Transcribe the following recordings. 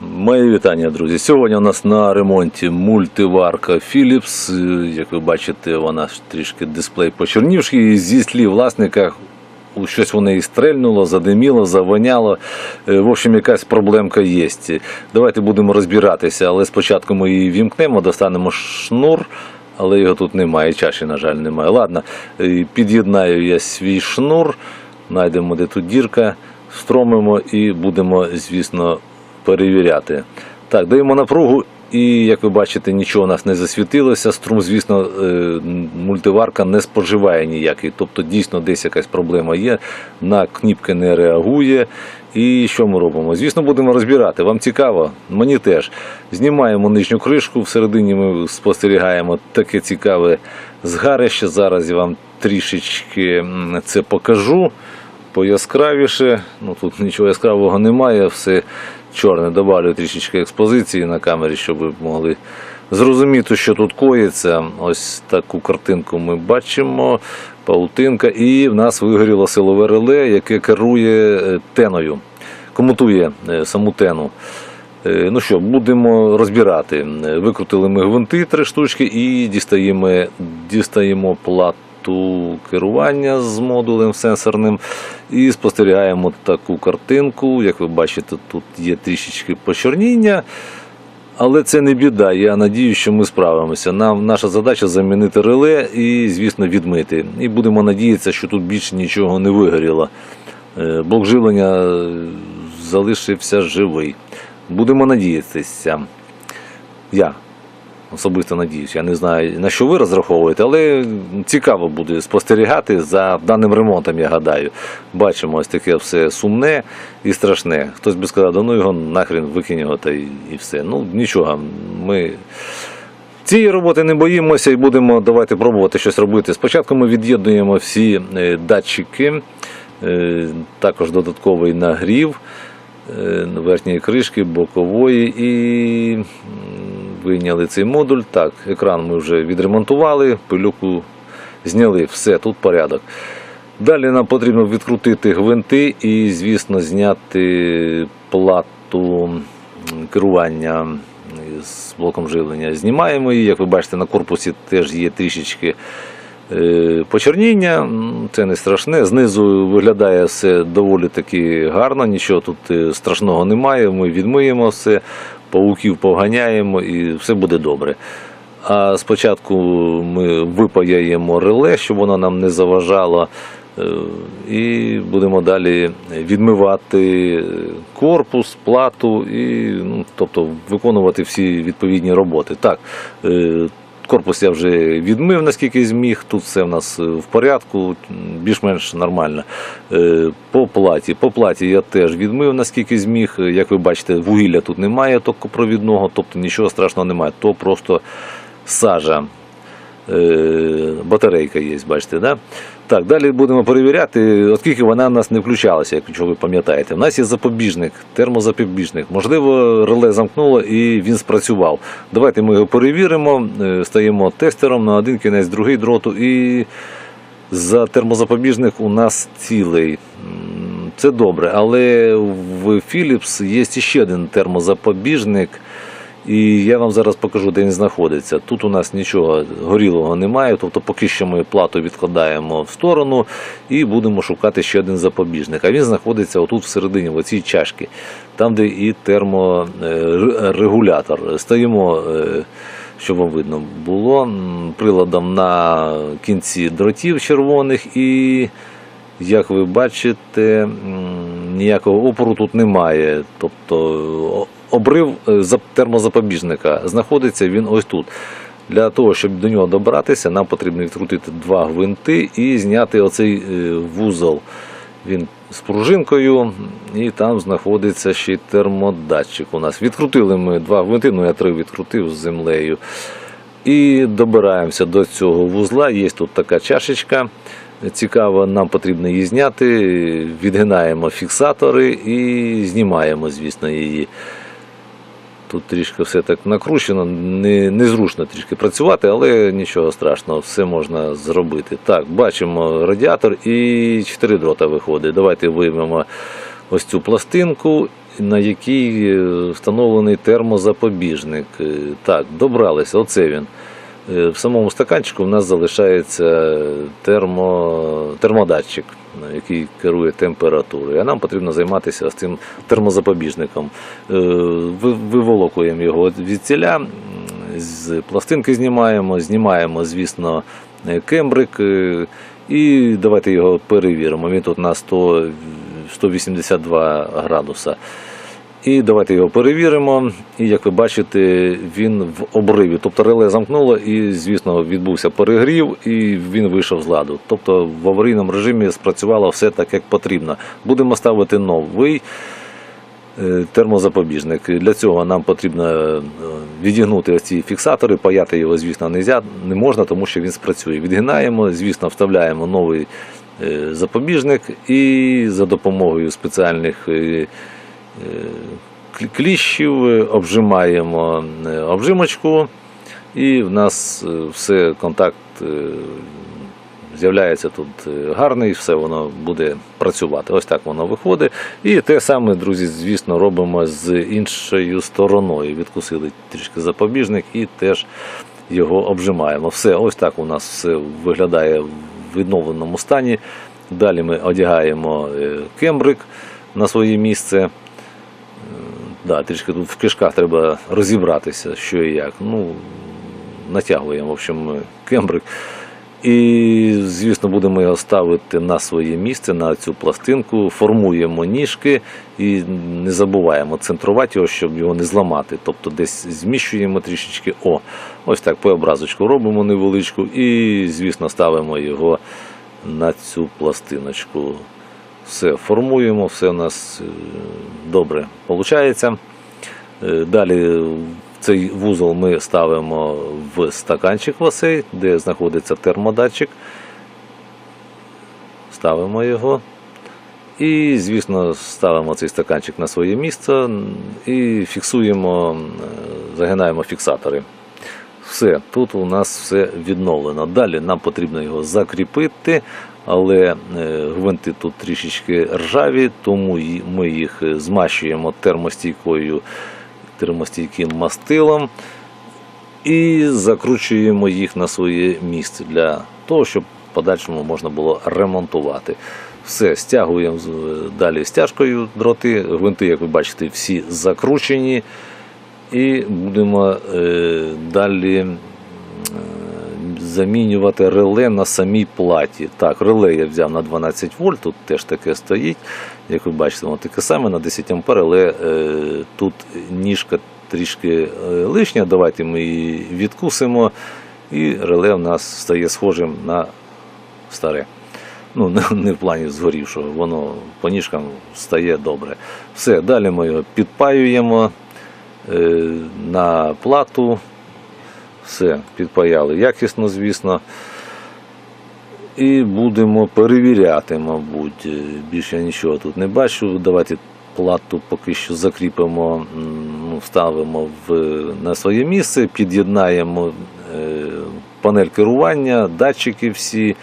Мої вітання, друзі. Сьогодні у нас на ремонті мультиварка Philips. Як ви бачите, вона трішки дисплей почорнівший. І зі слів власника, щось воно і стрельнуло, задиміло, завоняло. Е, В общем, якась проблемка є. Давайте будемо розбиратися, але спочатку ми її вімкнемо, достанемо шнур. Але його тут немає, чаші, на жаль, немає. Ладно, е, під'єднаю я свій шнур, знайдемо, де тут дірка, встромимо і будемо, звісно, перевіряти. Так, даємо напругу, і як ви бачите, нічого у нас не засвітилося. Струм, звісно, е, мультиварка не споживає ніякий. Тобто дійсно десь якась проблема є, на кніпки не реагує. І що ми робимо? Звісно, будемо розбирати. Вам цікаво? Мені теж. Знімаємо нижню кришку, всередині ми спостерігаємо таке цікаве згарище. Зараз я вам трішечки це покажу пояскравіше. Ну тут нічого яскравого немає, все чорне. Добавлю трішечки експозиції на камері, щоб ви могли зрозуміти, що тут коїться. Ось таку картинку ми бачимо. Паутинка, і в нас вигоріло силове реле, яке керує е, теною, комутує е, саму тену. Е, Ну що, будемо розбирати. Викрутили ми гвинти три штучки і дістаємо, дістаємо плату керування з модулем сенсорним і спостерігаємо таку картинку. Як ви бачите, тут є трішечки почорніння. Але це не біда. Я надію, що ми справимося. Нам наша задача замінити реле і, звісно, відмити. І будемо надіятися, що тут більше нічого не вигоріло. Е, Блок живлення е, залишився живий. Будемо надіятися. Я особисто надіюся. Я не знаю, на що ви розраховуєте, але цікаво буде спостерігати за даним ремонтом, я гадаю. Бачимо ось таке все сумне і страшне. Хтось би сказав, да ну його нахрен викинь його та й, і все. Ну нічого, ми. Цієї роботи не боїмося і будемо давайте пробувати щось робити. Спочатку ми від'єднуємо всі е, датчики, е, також додатковий нагрів е, верхньої кришки, бокової і вийняли цей модуль. Так, екран ми вже відремонтували, пилюку зняли, все, тут порядок. Далі нам потрібно відкрутити гвинти і, звісно, зняти плату керування з блоком живлення. Знімаємо її, як ви бачите, на корпусі теж є трішечки е, почерніння, це не страшне. Знизу виглядає все доволі таки гарно, нічого тут е, страшного немає. Ми відмиємо все, пауків поганяємо і все буде добре. А спочатку ми випаяємо реле, щоб воно нам не заважало. е, І будемо далі відмивати корпус, плату, і, ну, тобто виконувати всі відповідні роботи. Так, е, корпус я вже відмив, наскільки зміг. Тут все в нас е, в порядку, більш-менш нормально. Е, По платі. По платі я теж відмив, наскільки зміг. Е, Як ви бачите, вугілля тут немає токопровідного, тобто нічого страшного немає. То просто сажа. Е, батарейка є, бачите, да? Так, далі будемо перевіряти, оскільки вона в нас не включалася, якщо ви пам'ятаєте. У нас є запобіжник, термозапобіжник. Можливо, реле замкнуло і він спрацював. Давайте ми його перевіримо, е, стаємо тестером на один кінець, другий дроту і за термозапобіжник у нас цілий. Це добре, але в Philips є ще один термозапобіжник. І я вам зараз покажу, де він знаходиться. Тут у нас нічого горілого немає, тобто поки що ми плату відкладаємо в сторону і будемо шукати ще один запобіжник. А він знаходиться отут всередині, в оцій чашці, там, де і терморегулятор. Стоїмо, е, щоб вам видно було, приладом на кінці дротів червоних і. Як ви бачите, ніякого опору тут немає. Тобто обрив е, термозапобіжника знаходиться він ось тут. Для того, щоб до нього добратися, нам потрібно відкрутити два гвинти і зняти оцей е, вузол. Він з пружинкою, і там знаходиться ще й термодатчик. У нас відкрутили ми два гвинти, ну я три відкрутив з землею. І добираємося до цього вузла. Є тут така чашечка. Цікаво, нам потрібно її зняти. Відгинаємо фіксатори і знімаємо, звісно, її. Тут трішки все так накручено, не, незручно трішки працювати, але нічого страшного, все можна зробити. Так, бачимо радіатор і 4 дрота виходить. Давайте виймемо ось цю пластинку на якій встановлений термозапобіжник. Е, Так, добралися, оце він. Е, В самому стаканчику в нас залишається термо, термодатчик, який керує температурою. А нам потрібно займатися з цим термозапобіжником. Е, Виволокуємо його від ціля, з пластинки знімаємо, знімаємо, звісно, е, кембрик. е, І давайте його перевіримо. Він тут на 100, 182 градуса. І давайте його перевіримо. І як ви бачите, він в обриві. Тобто реле замкнуло і, звісно, відбувся перегрів, і він вийшов з ладу. Тобто в аварійному режимі спрацювало все так, як потрібно. Будемо ставити новий е, термозапобіжник. Для цього нам потрібно е, відігнути ось ці фіксатори, паяти його, звісно, не можна, тому що він спрацює. Відгинаємо, звісно, вставляємо новий е, запобіжник і за допомогою спеціальних кліщів е, обжимаємо е, обжимочку, і в нас е, все, контакт е, з'являється тут е, гарний, все воно буде працювати. Ось так воно виходить. І те саме, друзі, звісно, робимо з іншою стороною. Відкусили трішки запобіжник і теж його обжимаємо. Все, ось так у нас все виглядає в відновленому стані. Далі ми одягаємо е, кембрик на своє місце. Да, трішки тут в кишках треба розібратися, що і як. Ну, натягуємо, в общем, кембрик. І, звісно, будемо його ставити на своє місце, на цю пластинку, формуємо ніжки і не забуваємо центрувати його, щоб його не зламати. Тобто десь зміщуємо трішечки. О, ось так по образочку робимо невеличку і, звісно, ставимо його на цю пластиночку. Все формуємо, все у нас е, добре виходить. Далі цей вузол ми ставимо в стаканчик в осей, де знаходиться термодатчик. Ставимо його. І, звісно, ставимо цей стаканчик на своє місце і фіксуємо, е, загинаємо фіксатори. Все, тут у нас все відновлено. Далі нам потрібно його закріпити, але е, гвинти тут трішечки ржаві, тому ми їх е, змащуємо термостійкою, термостійким мастилом і закручуємо їх на своє місце для того, щоб в подальшому можна було ремонтувати. Все, стягуємо далі стяжкою дроти. Гвинти, як ви бачите, всі закручені. І будемо е, далі е, замінювати реле на самій платі. Так, реле я взяв на 12 вольт, тут теж таке стоїть. Як ви бачите, воно таке саме на 10 ампер, але е, тут ніжка трішки лишня. Давайте ми її відкусимо, і реле в нас стає схожим на старе. Ну, не- в плані згорівшого, воно по ніжкам стає добре. Все, далі ми його підпаюємо на плату. Все, підпаяли якісно, звісно. І будемо перевіряти, мабуть. Е, Більше я нічого тут не бачу. Давайте плату поки що закріпимо, ну, вставимо в, на своє місце, під'єднаємо е, панель керування, датчики всі.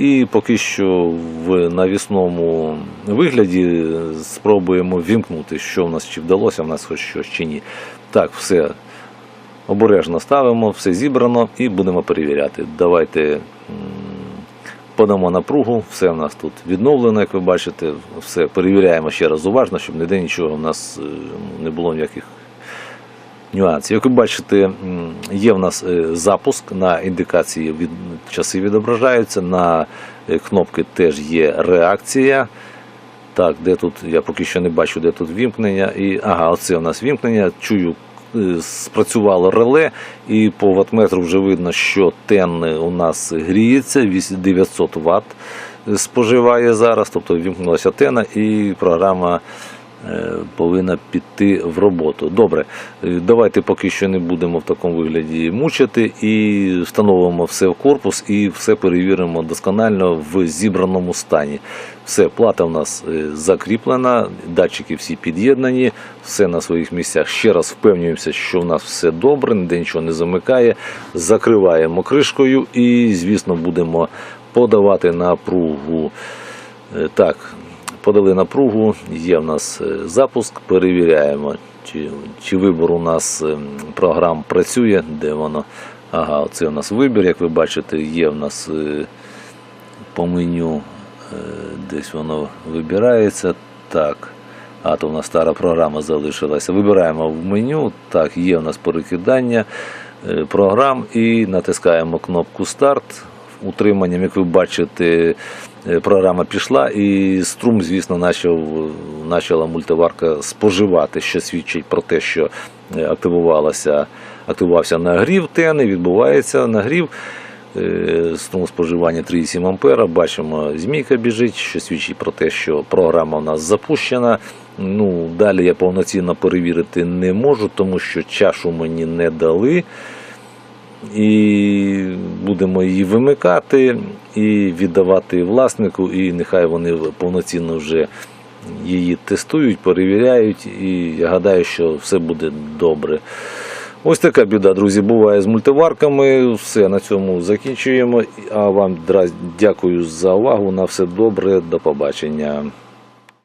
І поки що в навісному вигляді спробуємо вімкнути, що в нас чи вдалося, в нас хоч щось чи ні. Так, все обережно ставимо, все зібрано і будемо перевіряти. Давайте подамо напругу, все в нас тут відновлено, як ви бачите, все перевіряємо ще раз уважно, щоб ніде нічого в нас е, не було ніяких нюансів. Як ви бачите, є в нас е, запуск на індикації від часи відображаються, на е, кнопки теж є реакція. Так, де тут, я поки що не бачу, де тут вімкнення. І, ага, оце у нас вімкнення. Чую, е, спрацювало реле, і по ватметру вже видно, що тен у нас гріється, вісь- 900 Вт споживає зараз, тобто вімкнулася тена, і програма повинна піти в роботу. Добре, е, давайте поки що не будемо в такому вигляді мучити і встановимо все в корпус і все перевіримо досконально в зібраному стані. Все, плата в нас е, закріплена, датчики всі під'єднані, все на своїх місцях. Ще раз впевнюємося, що в нас все добре, ніде нічого не замикає. Закриваємо кришкою і, звісно, будемо подавати напругу. Е, Так, подали напругу, є в нас е, запуск, перевіряємо, чи, чи вибор у нас ем, програм працює, де воно. Ага, оце у нас вибір, як ви бачите, є в нас е, по меню, е, десь воно вибирається. Так. А то в нас стара програма залишилася. Вибираємо в меню. Так, є у нас перекидання е, програм і натискаємо кнопку старт. Утриманням, як ви бачите, е, програма пішла, і струм, звісно, почала мультиварка споживати, що свідчить про те, що е, активувалася, активувався нагрів тени, відбувається нагрів. Е, Струм споживання 3,7 ампера. Бачимо, змійка біжить, що свідчить про те, що програма у нас запущена. Ну, далі я повноцінно перевірити не можу, тому що чашу мені не дали. І будемо її вимикати і віддавати власнику, і нехай вони повноцінно вже її тестують, перевіряють, і я гадаю, що все буде добре. Ось така біда, друзі, буває з мультиварками. Все на цьому закінчуємо. А вам дякую за увагу. На все добре. До побачення.